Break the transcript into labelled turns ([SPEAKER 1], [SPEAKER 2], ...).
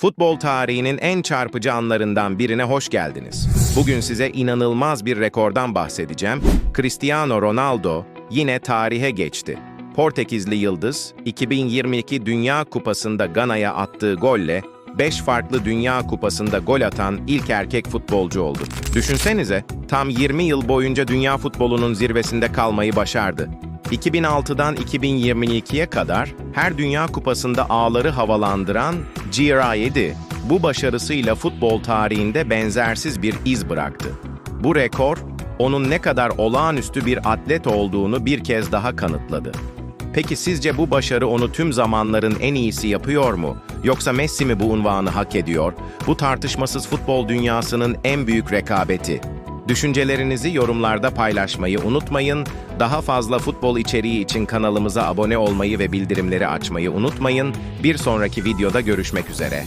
[SPEAKER 1] Futbol tarihinin en çarpıcı anlarından birine hoş geldiniz. Bugün size inanılmaz bir rekordan bahsedeceğim. Cristiano Ronaldo yine tarihe geçti. Portekizli Yıldız, 2022 Dünya Kupası'nda Gana'ya attığı golle 5 farklı Dünya Kupası'nda gol atan ilk erkek futbolcu oldu. Düşünsenize, tam 20 yıl boyunca dünya futbolunun zirvesinde kalmayı başardı. 2006'dan 2022'ye kadar her Dünya Kupası'nda ağları havalandıran GR7, bu başarısıyla futbol tarihinde benzersiz bir iz bıraktı. Bu rekor, onun ne kadar olağanüstü bir atlet olduğunu bir kez daha kanıtladı. Peki sizce bu başarı onu tüm zamanların en iyisi yapıyor mu? Yoksa Messi mi bu unvanı hak ediyor? Bu tartışmasız futbol dünyasının en büyük rekabeti. Düşüncelerinizi yorumlarda paylaşmayı unutmayın. Daha fazla futbol içeriği için kanalımıza abone olmayı ve bildirimleri açmayı unutmayın. Bir sonraki videoda görüşmek üzere.